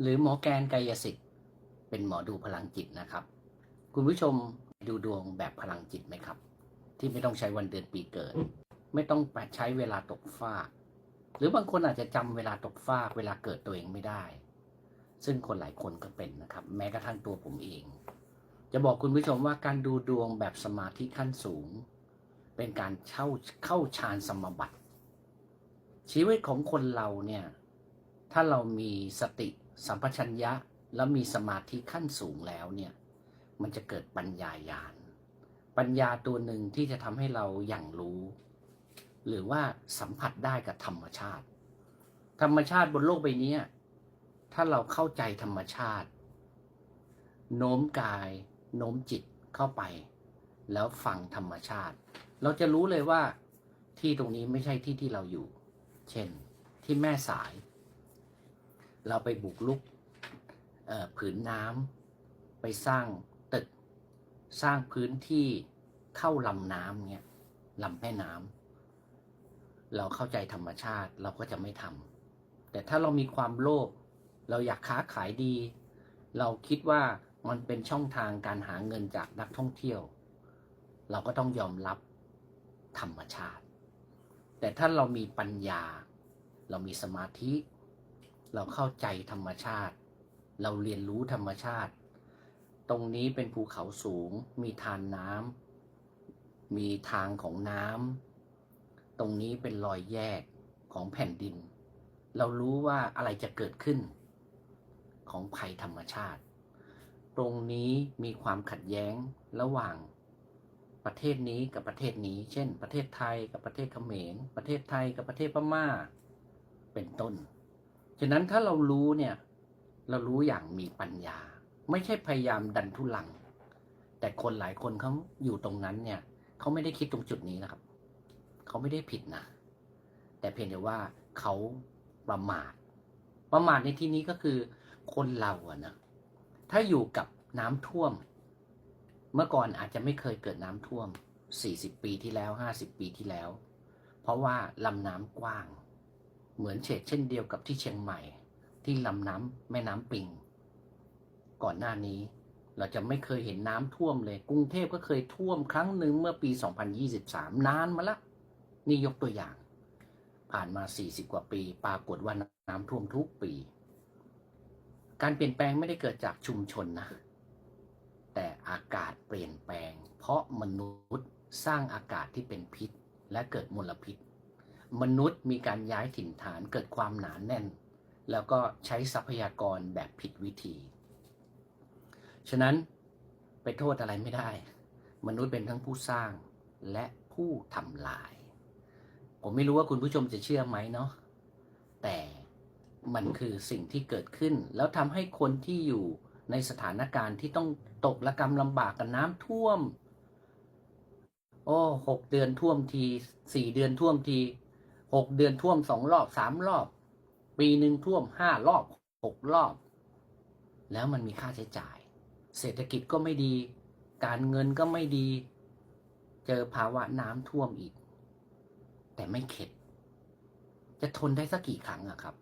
หรือหมอแกนกายสิทธิ์เป็นหมอดูพลังจิตนะครับ คุณผู้ชมดูดวงแบบพลังจิตไหมครับ ที่ไม่ต้องใช้วันเดือนปีเกิด ไม่ต้องใช้เวลาตกฟากหรือบางคนอาจจะจำเวลาตกฟากเวลาเกิดตัวเองไม่ได้ ซึ่งคนหลายคนก็เป็นนะครับ แม้กระทั่งตัวผมเอง จะบอกคุณผู้ชมว่าการดูดวงแบบสมาธิขั้นสูง เป็นการเช่าเข้าฌานสมบัติ ชีวิตของคนเราเนี่ย ถ้าเรามีสติ สัมปชัญญะแล้วมีสมาธิขั้นสูงแล้วเนี่ย มันจะเกิดปัญญายาณ ปัญญาตัวหนึ่งที่จะทำให้เราอย่างรู้ หรือว่าสัมผัสได้กับธรรมชาติ ธรรมชาติบนโลกใบนี้ถ้าเราเข้าใจธรรมชาติ โน้มกายโน้มจิตเข้าไป แล้วฟังธรรมชาติ เราจะรู้เลยว่าที่ตรงนี้ไม่ใช่ที่ที่เราอยู่ เช่น ที่แม่สาย เราไปบุกลุกผืนน้ำไปสร้างตึก สร้างพื้นที่เข้าลำน้ำเนี่ยลำแม่น้ำเราเข้าใจธรรมชาติเราก็จะไม่ทำแต่ถ้าเรามีความโลภเราอยากค้าขายดี เราคิดว่ามันเป็นช่องทางการหาเงินจากนักท่องเที่ยว เราก็ต้องยอมรับธรรมชาติ แต่ถ้าเรามีปัญญา เรามีสมาธิ เราเข้าใจธรรมชาติ เราเรียนรู้ธรรมชาติ ตรงนี้เป็นภูเขาสูง มีทานน้ำมีทางของน้ำตรงนี้เป็นรอยแยกของแผ่นดิน เรารู้ว่าอะไรจะเกิดขึ้น ของภัยธรรมชาติ ตรงนี้มีความขัดแย้งระหว่างประเทศนี้กับประเทศนี้ เช่น ประเทศไทยกับประเทศเขมร ประเทศไทยกับประเทศพม่า เป็นต้น ฉะนั้นถ้าเรารู้เนี่ย เรารู้อย่างมีปัญญา ไม่ใช่พยายามดันทุลัง แต่คนหลายคนเขาอยู่ตรงนั้นเนี่ยเขาไม่ได้คิดตรงจุดนี้นะครับเขาไม่ได้ผิดนะแต่เพียงแต่ว่าเขาประมาท ประมาทในที่นี้ก็คือ คนเราอะนะถ้าอยู่กับน้ำท่วม เมื่อก่อนอาจจะไม่เคยเกิดน้ำท่วม 40 ปีที่แล้ว 50 ปีที่แล้ว เพราะว่าลำน้ำกว้าง เหมือนเฉกเช่นเดียวกับที่เชียงใหม่ ที่ลำน้ำแม่น้ำปิง ก่อนหน้านี้เราจะไม่เคยเห็นน้ำท่วมเลย กรุงเทพก็เคยท่วมครั้งหนึ่งเมื่อปี 2023 นานมาละ นี่ยกตัวอย่าง ผ่านมา 40 กว่าปี ปรากฏว่าน้ำท่วมทุกปี การเปลี่ยนแปลงไม่ได้เกิดจากชุมชนนะ แต่อากาศเปลี่ยนแปลง เพราะมนุษย์สร้างอากาศที่เป็นพิษและเกิดมลพิษ มนุษย์มีการย้ายถิ่นฐานเกิดความหนานแน่น แล้วก็ใช้ทรัพยากรแบบผิดวิธี ฉะนั้นไปโทษอะไรไม่ได้ มนุษย์เป็นทั้งผู้สร้างและผู้ทำลาย ผมไม่รู้ว่าคุณผู้ชมจะเชื่อไหมเนาะแต่มันคือสิ่งที่เกิดขึ้น แล้วทำให้คนที่อยู่ในสถานการณ์ที่ต้องตกระกรรมลำบากกับน้ำท่วม โอ้หกเดือนท่วมทีสี่เดือนท่วมที หกเดือนท่วมสองรอบสามรอบ ปีหนึ่งท่วมห้ารอบหกรอบ แล้วมันมีค่าใช้จ่าย เศรษฐกิจก็ไม่ดี การเงินก็ไม่ดี เจอภาวะน้ำท่วมอีก แต่ไม่เข็ด จะทนได้สักกี่ครั้งอะครับ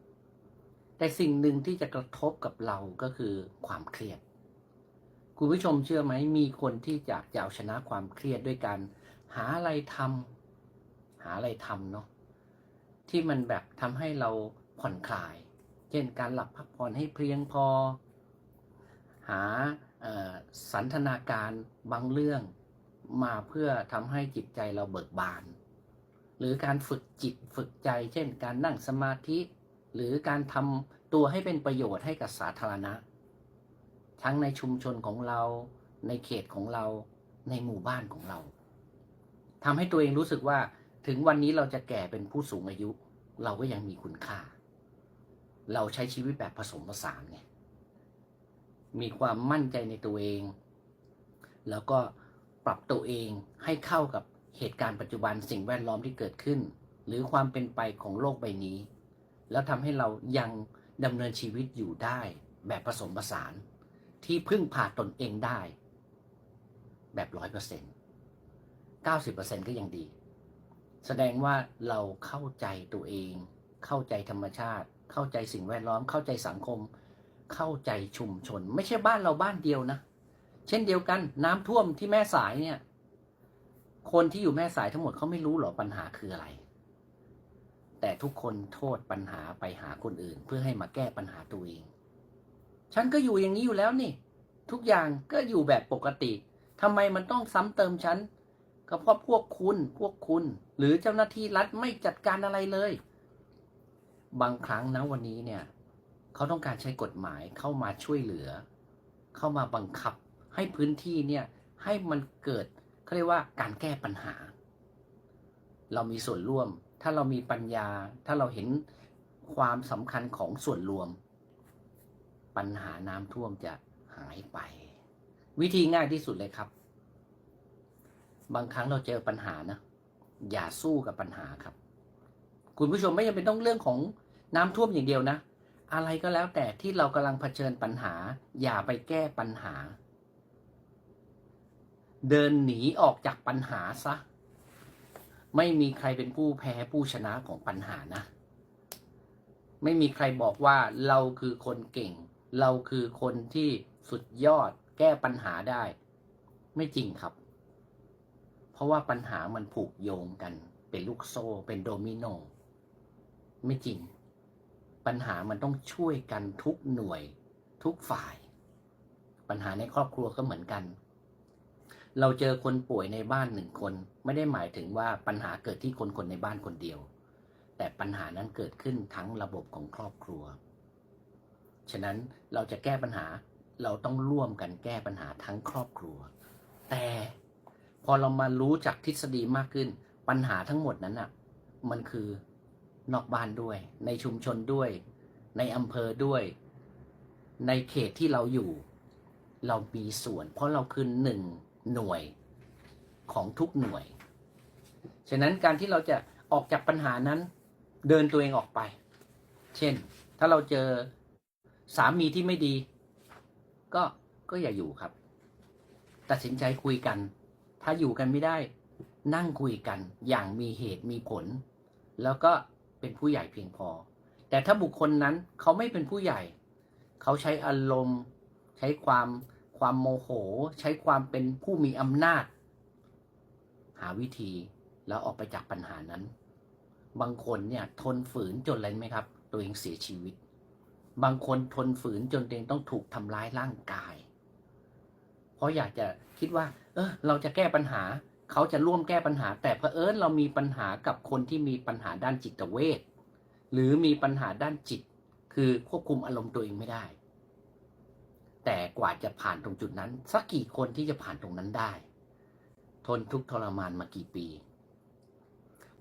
แต่สิ่งหนึ่งที่จะกระทบกับเราก็คือความเครียดคุณผู้ชมเชื่อไหมมีคนที่จะจะเอาชนะความเครียดด้วยการหาอะไรทำหาอะไรทำเนาะ ที่มันแบบทำให้เราผ่อนคลาย เช่นการหลับพักผ่อนให้เพียงพอ หาอสันทนาการบางเรื่องมาเพื่อทำให้จิตใจเราเบิกบาน หรือการฝึกจิตฝึกใจ เช่น การนั่งสมาธิ หรือการทำตัวให้เป็นประโยชน์ให้กับสาธารณะ ทั้งในชุมชนของเรา ในเขตของเรา ในหมู่บ้านของเราทำให้ตัวเองรู้สึกว่าถึงวันนี้เราจะแก่เป็นผู้สูงอายุ เราก็ยังมีคุณค่า เราใช้ชีวิตแบบผสมผสานไงมีความมั่นใจในตัวเอง แล้วก็ปรับตัวเองให้เข้ากับเหตุการณ์ปัจจุบันสิ่งแวดล้อมที่เกิดขึ้น หรือความเป็นไปของโลกใบนี้ แล้วทำให้เรายังดำเนินชีวิตอยู่ได้แบบผสมผสาน ที่พึ่งพาตนเองได้ แบบร้อยเปอร์เซ็นต์เก้าสิบเปอร์เซ็นต์ก็ยังดี แสดงว่าเราเข้าใจตัวเอง เข้าใจธรรมชาติ เข้าใจสิ่งแวดล้อม เข้าใจสังคม เข้าใจชุมชน ไม่ใช่บ้านเราบ้านเดียวนะ เช่นเดียวกันน้ำท่วมที่แม่สายเนี่ย คนที่อยู่แม่สายทั้งหมดเขาไม่รู้หรอปัญหาคืออะไร แต่ทุกคนโทษปัญหาไปหาคนอื่น เพื่อให้มาแก้ปัญหาตัวเอง ฉันก็อยู่อย่างนี้อยู่แล้วนี่ ทุกอย่างก็อยู่แบบปกติทำไมมันต้องซ้ำเติมฉัน ก็เพราะพวกคุณพวกคุณ หรือเจ้าหน้าที่รัฐไม่จัดการอะไรเลย บางครั้งนะวันนี้เนี่ย เขาต้องการใช้กฎหมายเข้ามาช่วยเหลือ เข้ามาบังคับให้พื้นที่เนี่ยให้มันเกิดเขาเรียกว่าการแก้ปัญหา เรามีส่วนร่วม ถ้าเรามีปัญญา ถ้าเราเห็นความสำคัญของส่วนรวม ปัญหาน้ำท่วมจะหายไป วิธีง่ายที่สุดเลยครับ บางครั้งเราเจอปัญหานะ อย่าสู้กับปัญหาครับ คุณผู้ชมไม่จำเป็นต้องเรื่องของน้ำท่วมอย่างเดียวนะ อะไรก็แล้วแต่ที่เรากำลังเผชิญปัญหา อย่าไปแก้ปัญหา เดินหนีออกจากปัญหาซะ ไม่มีใครเป็นผู้แพ้ผู้ชนะของปัญหานะ ไม่มีใครบอกว่าเราคือคนเก่ง เราคือคนที่สุดยอดแก้ปัญหาได้ ไม่จริงครับ เพราะว่าปัญหามันผูกโยงกัน เป็นลูกโซ่ เป็นโดมิโน ไม่จริง ปัญหามันต้องช่วยกันทุกหน่วย ทุกฝ่าย ปัญหาในครอบครัวก็เหมือนกัน เราเจอคนป่วยในบ้านหนึ่งคน ไม่ได้หมายถึงว่าปัญหาเกิดที่คนคนในบ้านคนเดียว แต่ปัญหานั้นเกิดขึ้นทั้งระบบของครอบครัว ฉะนั้นเราจะแก้ปัญหาเราต้องร่วมกันแก้ปัญหาทั้งครอบครัว แต่ พอเรามารู้จักทฤษฎีมากขึ้น ปัญหาทั้งหมดนั้นอะ มันคือนอกบ้านด้วย ในชุมชนด้วย ในอำเภอด้วย ในเขตที่เราอยู่ เรามีส่วน เพราะเราคือหนึ่งหน่วยของทุกหน่วย ฉะนั้นการที่เราจะออกจากปัญหานั้น เดินตัวเองออกไป เช่น ถ้าเราเจอสามีที่ไม่ดี ก็ก็อย่าอยู่ครับ ตัดสินใจคุยกัน ถ้าอยู่กันไม่ได้ นั่งคุยกันอย่างมีเหตุมีผล แล้วก็เป็นผู้ใหญ่เพียงพอ แต่ถ้าบุคคลนั้นเขาไม่เป็นผู้ใหญ่ เขาใช้อารมณ์ ใช้ความความโมโห ใช้ความเป็นผู้มีอำนาจ หาวิธีแล้วออกไปจากปัญหานั้น บางคนเนี่ยทนฝืนจนอะไรไหมครับ ตัวเองเสียชีวิต บางคนทนฝืนจนตัวเองต้องถูกทำร้ายร่างกาย เพราะอยากจะคิดว่า เออเราจะแก้ปัญหา เขาจะร่วมแก้ปัญหา แต่เผอิญเรามีปัญหากับคนที่มีปัญหาด้านจิตเวชหรือมีปัญหาด้านจิต คือควบคุมอารมณ์ตัวเองไม่ได้ แต่กว่าจะผ่านตรงจุดนั้น สักกี่คนที่จะผ่านตรงนั้นได้ ทนทุกข์ทรมานมากี่ปี